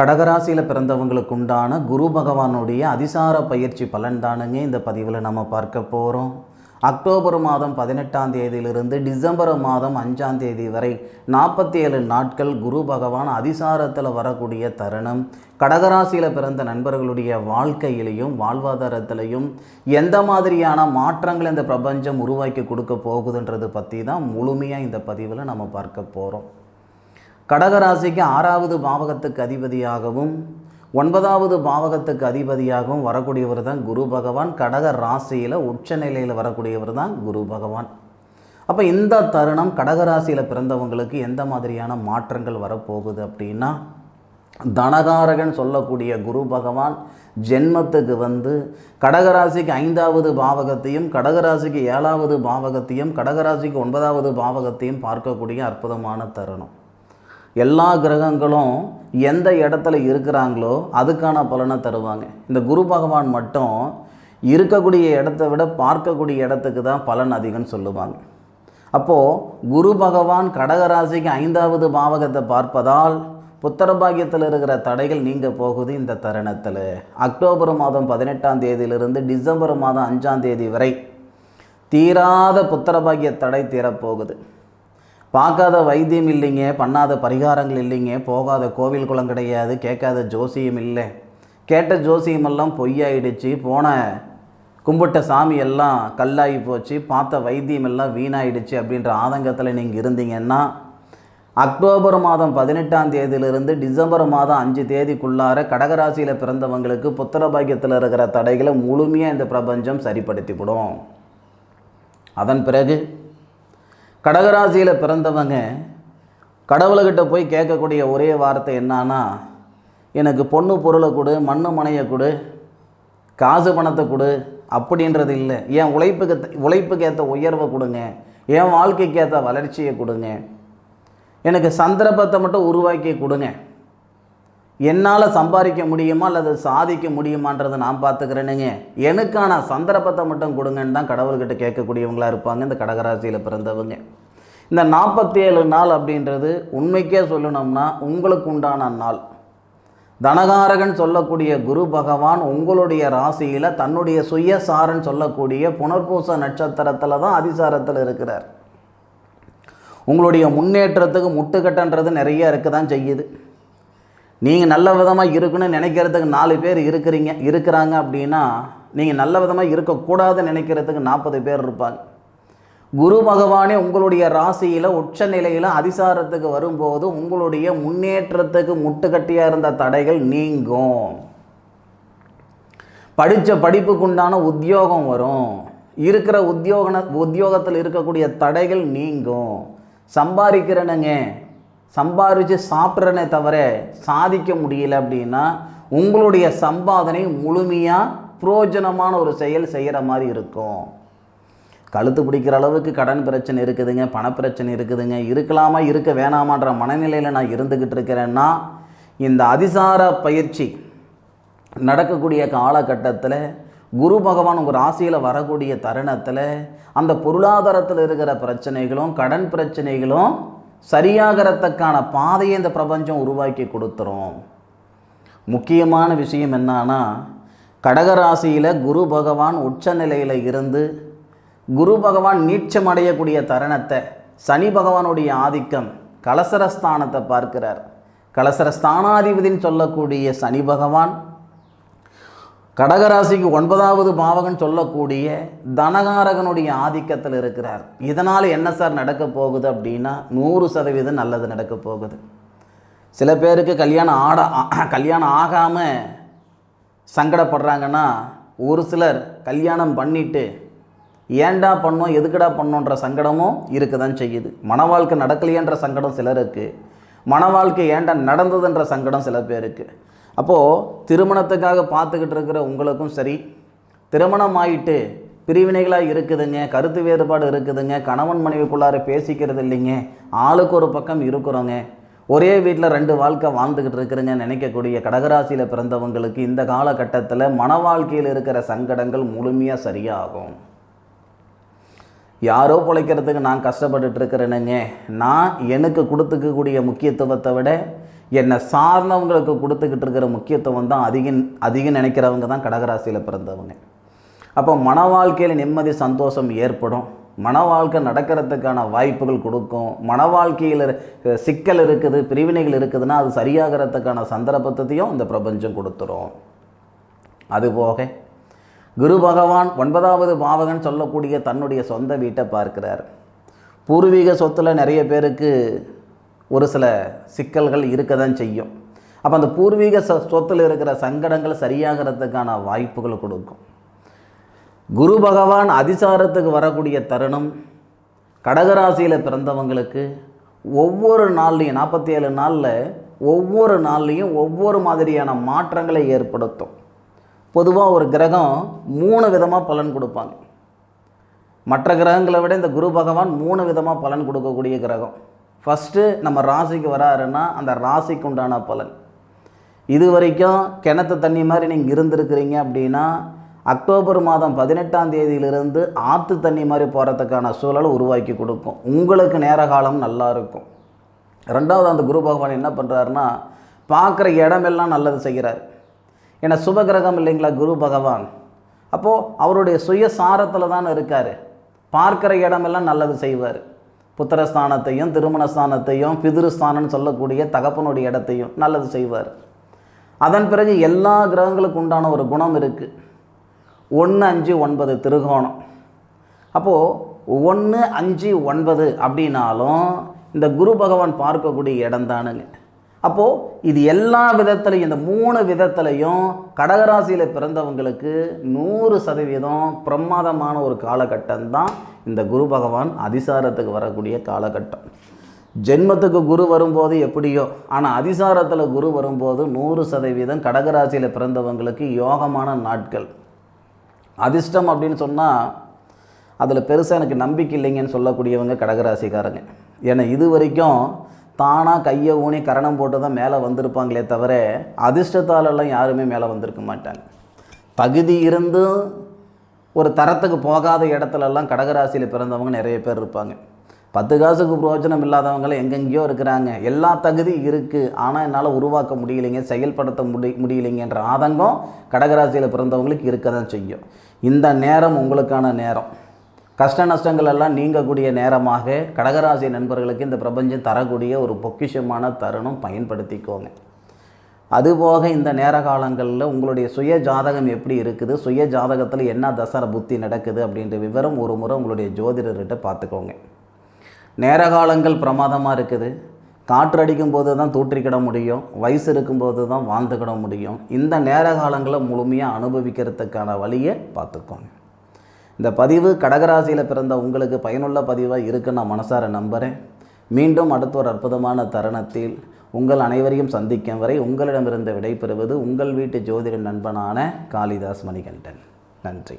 கடகராசியில் பிறந்தவங்களுக்கு உண்டான குரு பகவானுடைய அதிசார பயிற்சி பலன் தானுங்க இந்த பதிவில் நம்ம பார்க்க போகிறோம் அக்டோபர் மாதம் பதினெட்டாம் தேதியிலிருந்து டிசம்பர் மாதம் அஞ்சாம் தேதி வரை நாற்பத்தி ஏழு நாட்கள் குரு பகவான் அதிசாரத்தில் வரக்கூடிய தருணம். கடகராசியில் பிறந்த நண்பர்களுடைய வாழ்க்கையிலையும் வாழ்வாதாரத்திலையும் எந்த மாதிரியான மாற்றங்கள் இந்த பிரபஞ்சம் உருவாக்கி கொடுக்க போகுதுன்றது பற்றி தான் முழுமையாக இந்த பதிவில் நம்ம பார்க்க போகிறோம் கடகராசிக்கு ஆறாவது பாவகத்துக்கு அதிபதியாகவும் ஒன்பதாவது பாவகத்துக்கு அதிபதியாகவும் வரக்கூடியவர் தான் குரு பகவான். கடக ராசியில் உச்ச நிலையில் வரக்கூடியவர் தான் குரு பகவான். அப்போ இந்த தருணம் கடகராசியில் பிறந்தவங்களுக்கு எந்த மாதிரியான மாற்றங்கள் வரப்போகுது அப்படின்னா தனகாரகன் சொல்லக்கூடிய குரு பகவான் ஜென்மத்துக்கு வந்து கடகராசிக்கு ஐந்தாவது பாவகத்தையும் கடகராசிக்கு ஏழாவது பாவகத்தையும் கடகராசிக்கு ஒன்பதாவது பாவகத்தையும் பார்க்கக்கூடிய அற்புதமான தருணம். எல்லா கிரகங்களும் எந்த இடத்துல இருக்கிறாங்களோ அதுக்கான பலனை தருவாங்க. இந்த குரு பகவான் மட்டும் இருக்கக்கூடிய இடத்த விட பார்க்கக்கூடிய இடத்துக்கு தான் பலன் அதிகம்னு சொல்லுவாங்க. அப்போது குரு பகவான் கடகராசிக்கு ஐந்தாவது பாவகத்தை பார்ப்பதால் புத்திரபாகியத்தில் இருக்கிற தடைகள் நீங்கள் போகுது இந்த தருணத்தில். அக்டோபர் மாதம் பதினெட்டாம் தேதியிலிருந்து டிசம்பர் மாதம் அஞ்சாம் தேதி வரை தீராத புத்திரபாகிய தடை தீரப்போகுது. பார்க்காத வைத்தியம் இல்லைங்க பண்ணாத பரிகாரங்கள் இல்லைங்க போகாத கோவில் குளம் கிடையாது கேட்காத ஜோசியம் இல்லை. கேட்ட ஜோசியமெல்லாம் பொய்யாயிடுச்சு போன கும்பிட்ட சாமி எல்லாம் கல்லாகி போச்சு பார்த்த வைத்தியம் எல்லாம் வீணாயிடுச்சு அப்படின்ற ஆதங்கத்தில் நீங்கள் இருந்தீங்கன்னா அக்டோபர் மாதம் பதினெட்டாம் தேதியிலிருந்து டிசம்பர் மாதம் அஞ்சு தேதிக்குள்ளார கடகராசியில் பிறந்தவங்களுக்கு புத்திரபாகியத்தில் இருக்கிற தடைகளை முழுமையாக இந்த பிரபஞ்சம் சரிப்படுத்திவிடும். அதன் பிறகு கடகராசியில் பிறந்தவங்க கடவுள்கிட்ட போய் கேட்கக்கூடிய ஒரே வார்த்தை என்னான்னா எனக்கு பொண்ணு பொருளை கொடு மண்ணு மனையை கொடு காசு பணத்தை கொடு அப்படின்றது இல்லை. என் உழைப்புக்கு உழைப்புக்கு ஏற்ற உயர்வை கொடுங்க. என் வாழ்க்கைக்கு ஏற்ற வளர்ச்சியை கொடுங்க. எனக்கு சந்தர்ப்பத்தை மட்டும் உருவாக்கி கொடுங்க. என்னால் சம்பாதிக்க முடியுமா அல்லது சாதிக்க முடியுமான்றதை நான் பார்த்துக்கிறேனுங்க. எனக்கான சந்தர்ப்பத்தை மட்டும் கொடுங்கன்னு தான் கடவுள்கிட்ட கேட்கக்கூடியவங்களாக இருப்பாங்க இந்த கடகராசியில் பிறந்தவங்க. இந்த நாற்பத்தி ஏழு நாள் அப்படின்றது உண்மைக்கே சொல்லணும்னா உங்களுக்கு உண்டான நாள். தனகாரகன் சொல்லக்கூடிய குரு பகவான் உங்களுடைய ராசியில் தன்னுடைய சுயசாரன் சொல்லக்கூடிய புனர்பூச நட்சத்திரத்தில் தான் அதிசாரத்தில் இருக்கிறார். உங்களுடைய முன்னேற்றத்துக்கு முட்டுக்கட்டன்றது நிறைய இருக்க தான் செய்யுது. நீங்கள் நல்ல விதமாக இருக்கணும்னு நினைக்கிறதுக்கு நாலு பேர் இருக்கிறீங்க இருக்கிறாங்க அப்படின்னா நீங்கள் நல்ல விதமாக இருக்கக்கூடாதுன்னு நினைக்கிறதுக்கு நாற்பது பேர் இருப்பாங்க. குரு பகவானே உங்களுடைய ராசியில் உச்ச நிலையில் அதிசாரத்துக்கு வரும்போது உங்களுடைய முன்னேற்றத்துக்கு முட்டுக்கட்டியாக இருந்த தடைகள் நீங்கும். படித்த படிப்புக்குண்டான உத்தியோகம் வரும். இருக்கிற உத்தியோக உத்தியோகத்தில் இருக்கக்கூடிய தடைகள் நீங்கும். சம்பாதிக்கிறனுங்க சம்பாதிச்சு சாப்பிட்றனே தவிர சாதிக்க முடியல அப்படின்னா உங்களுடைய சம்பாதனை முழுமையாக புரோஜனமான ஒரு செயல் செய்கிற மாதிரி இருக்கும். கழுத்து பிடிக்கிற அளவுக்கு கடன் பிரச்சனை இருக்குதுங்க பணப்பிரச்சனை இருக்குதுங்க இருக்கலாமா இருக்க வேணாமான்ற மனநிலையில் நான் இருந்துக்கிட்டு இருக்கிறேன்னா இந்த அதிசார பயிற்சி நடக்கக்கூடிய காலகட்டத்தில் குரு பகவான் உங்கள் ராசியில் வரக்கூடிய தருணத்தில் அந்த பொருளாதாரத்தில் இருக்கிற பிரச்சனைகளும் கடன் பிரச்சனைகளும் சரியாகிறதுக்கான பாதையை இந்த பிரபஞ்சம் உருவாக்கி கொடுத்துரும். முக்கியமான விஷயம் என்னன்னா கடகராசியில் குரு பகவான் உச்ச நிலையில் இருந்து குரு பகவான் நீச்சம் அடையக்கூடிய தருணத்தை சனி பகவானுடைய ஆதிக்கம் கலசரஸ்தானத்தை பார்க்கிறார். கலசரஸ்தானாதிபதின்னு சொல்லக்கூடிய சனி பகவான் கடகராசிக்கு ஒன்பதாவது பாவகன் சொல்லக்கூடிய தனகாரகனுடைய ஆதிக்கத்தில் இருக்கிறார். இதனால் என்ன சார் நடக்க போகுது அப்படின்னா நூறு சதவீதம் நல்லது நடக்க போகுது. சில பேருக்கு கல்யாணம் ஆட கல்யாணம் ஆகாமல் சங்கடப்படுறாங்கன்னா ஒரு சிலர் கல்யாணம் பண்ணிட்டு ஏன்டா பண்ணோம் எதுக்குடா பண்ணோன்ற சங்கடமும் இருக்க தான் செய்யுது. மன வாழ்க்கை நடக்கலையன்ற சங்கடம் சிலருக்கு. மன வாழ்க்கை ஏன்டா நடந்ததுன்ற சங்கடம் சில பேருக்கு. அப்போது திருமணத்துக்காக பார்த்துக்கிட்டு இருக்கிற உங்களுக்கும் சரி திருமணம் ஆயிட்டு பிரிவினைகளாக இருக்குதுங்க கருத்து வேறுபாடு இருக்குதுங்க கணவன் மனைவிக்குள்ளார பேசிக்கிறது இல்லைங்க ஆளுக்கு ஒரு பக்கம் இருக்கிறோங்க. ஒரே வீட்டில் ரெண்டு வாழ்க்கை வாழ்ந்துக்கிட்டு இருக்கிறேங்க நினைக்கக்கூடிய கடகராசியில் பிறந்தவங்களுக்கு இந்த காலகட்டத்தில் மன வாழ்க்கையில் இருக்கிற சங்கடங்கள் முழுமையாக சரியாகும். யாரோ பிழைக்கிறதுக்கு நான் கஷ்டப்பட்டுட்டு இருக்கிறேனுங்க நான் எனக்கு கொடுத்துக்கக்கூடிய முக்கியத்துவத்தை விட என்னை சார்ந்தவங்களுக்கு கொடுத்துக்கிட்டு இருக்கிற முக்கியத்துவம் தான் அதிகம் அதிகம் நினைக்கிறவங்க தான் கடகராசியில் பிறந்தவங்க. அப்போ மன வாழ்க்கையில் நிம்மதி சந்தோஷம் ஏற்படும். மன வாழ்க்கை நடக்கிறதுக்கான வாய்ப்புகள் கொடுக்கும். மன வாழ்க்கையில் சிக்கல் இருக்குது பிரிவினைகள் இருக்குதுன்னா அது சரியாகிறதுக்கான சந்தர்ப்பத்தையும் இந்த பிரபஞ்சம் கொடுத்துரும். அதுபோக குரு பகவான் ஒன்பதாவது பாவகன் சொல்லக்கூடிய தன்னுடைய சொந்த வீட்டை பார்க்கிறார். பூர்வீக சொத்தில் நிறைய பேருக்கு ஒரு சில சிக்கல்கள் இருக்க தான் செய்யும். அப்போ அந்த பூர்வீக சொத்தில் இருக்கிற சங்கடங்கள் சரியாகிறதுக்கான வாய்ப்புகள் கொடுக்கும். குரு பகவான் அதிசாரத்துக்கு வரக்கூடிய தருணம் கடகராசியில் பிறந்தவங்களுக்கு ஒவ்வொரு நாள்லையும் நாற்பத்தி ஏழு நாளில் ஒவ்வொரு நாள்லையும் ஒவ்வொரு மாதிரியான மாற்றங்களை ஏற்படுத்தும். பொதுவாக ஒரு கிரகம் மூணு விதமாக பலன் கொடுப்பாங்க. மற்ற கிரகங்களை விட இந்த குரு பகவான் மூணு விதமாக பலன் கொடுக்கக்கூடிய கிரகம். ஃபஸ்ட்டு நம்ம ராசிக்கு வராருன்னா அந்த ராசிக்கு உண்டான பலன். இது வரைக்கும் கிணத்து தண்ணி மாதிரி நீங்கள் இருந்திருக்கிறீங்க அப்படின்னா அக்டோபர் மாதம் பதினெட்டாம் தேதியிலிருந்து ஆற்று தண்ணி மாதிரி போகிறதுக்கான சூழலை உருவாக்கி கொடுக்கும். உங்களுக்கு நேர காலம் நல்லா இருக்கும். ரெண்டாவது அந்த குரு பகவான் என்ன பண்ணுறாருன்னா பார்க்குற இடமெல்லாம் நல்லது செய்கிறார். ஏன்னா சுபகிரகம் இல்லைங்களா? குரு பகவான். அப்போது அவருடைய சுயசாரத்தில் தான் இருக்கார். பார்க்குற இடமெல்லாம் நல்லது செய்வார். புத்திரஸ்தானத்தையும் திருமணஸ்தானத்தையும் பிதிருஸ்தானம்னு சொல்லக்கூடிய தகப்பனுடைய இடத்தையும் நல்லது செய்வார். அதன் பிறகு எல்லா கிரகங்களுக்கு உண்டான ஒரு குணம் இருக்குது ஒன்று அஞ்சு ஒன்பது திருகோணம். அப்போது ஒன்று அஞ்சு ஒன்பது அப்படின்னாலும் இந்த குரு பகவான் பார்க்கக்கூடிய இடம் தானுங்க. அப்போது இது எல்லா விதத்துலையும் இந்த மூணு விதத்துலையும் கடகராசியில் பிறந்தவங்களுக்கு நூறு சதவீதம் பிரமாதமான ஒரு காலகட்டம் தான் இந்த குரு பகவான் அதிசாரத்துக்கு வரக்கூடிய காலகட்டம். ஜென்மத்துக்கு குரு வரும்போது எப்படியோ ஆனால் அதிசாரத்தில் குரு வரும்போது நூறு சதவீதம் கடகராசியில் பிறந்தவங்களுக்கு யோகமான நாட்கள். அதிர்ஷ்டம் அப்படின்னு சொன்னால் அதில் பெருசாக எனக்கு நம்பிக்கை இல்லைங்கன்னு சொல்லக்கூடியவங்க கடகராசிக்காரங்க. ஏன்னா இது வரைக்கும் தானாக கையை ஊனி கரணம் போட்டு தான் மேலே வந்திருப்பாங்களே தவிர அதிர்ஷ்டத்தாலெல்லாம் யாருமே மேலே வந்திருக்க மாட்டாங்க. தகுதி இருந்தும் ஒரு தரத்துக்கு போகாத இடத்துலலாம் கடகராசியில் பிறந்தவங்க நிறைய பேர் இருப்பாங்க. பத்து காசுக்கு பிரயோஜனம் இல்லாதவங்களாம் எங்கெங்கேயோ இருக்கிறாங்க. எல்லா தகுதி இருக்குது ஆனால் என்னால் உருவாக்க முடியலைங்க செயல்படுத்த முடி முடியலைங்கன்ற ஆதங்கம் கடகராசியில் பிறந்தவங்களுக்கு இருக்க தான் செய்யும். இந்த நேரம் உங்களுக்கான நேரம். கஷ்ட நஷ்டங்கள் எல்லாம் நீங்கக்கூடிய நேரமாக கடகராசி நண்பர்களுக்கு இந்த பிரபஞ்சம் தரக்கூடிய ஒரு பொக்கிஷமான தருணம் பயன்படுத்திக்கோங்க. அதுபோக இந்த நேர காலங்களில் உங்களுடைய சுய ஜாதகம் எப்படி இருக்குது சுய ஜாதகத்தில் என்ன தசர புத்தி நடக்குது அப்படின்ற விவரம் ஒரு முறை உங்களுடைய ஜோதிடர்கிட்ட பார்த்துக்கோங்க. நேர காலங்கள் பிரமாதமாக இருக்குது. காற்று அடிக்கும் போது தான் தூற்றிக்கிட முடியும். வயசு இருக்கும்போது தான் வாழ்ந்துக்கிட முடியும். இந்த நேர காலங்களை முழுமையாக அனுபவிக்கிறதுக்கான வழியை பார்த்துக்கோங்க. இந்த பதிவு கடகராசியில் பிறந்த உங்களுக்கு பயனுள்ள பதிவாக இருக்குன்னு நான் மனசார நம்புகிறேன் மீண்டும் அடுத்த ஒரு அற்புதமான தருணத்தில் உங்கள் அனைவரையும் சந்திக்கும் வரை உங்களிடமிருந்து விடைபெறுவது உங்கள் வீட்டு ஜோதிட நண்பனான காளிதாஸ் மணிகண்டன். நன்றி.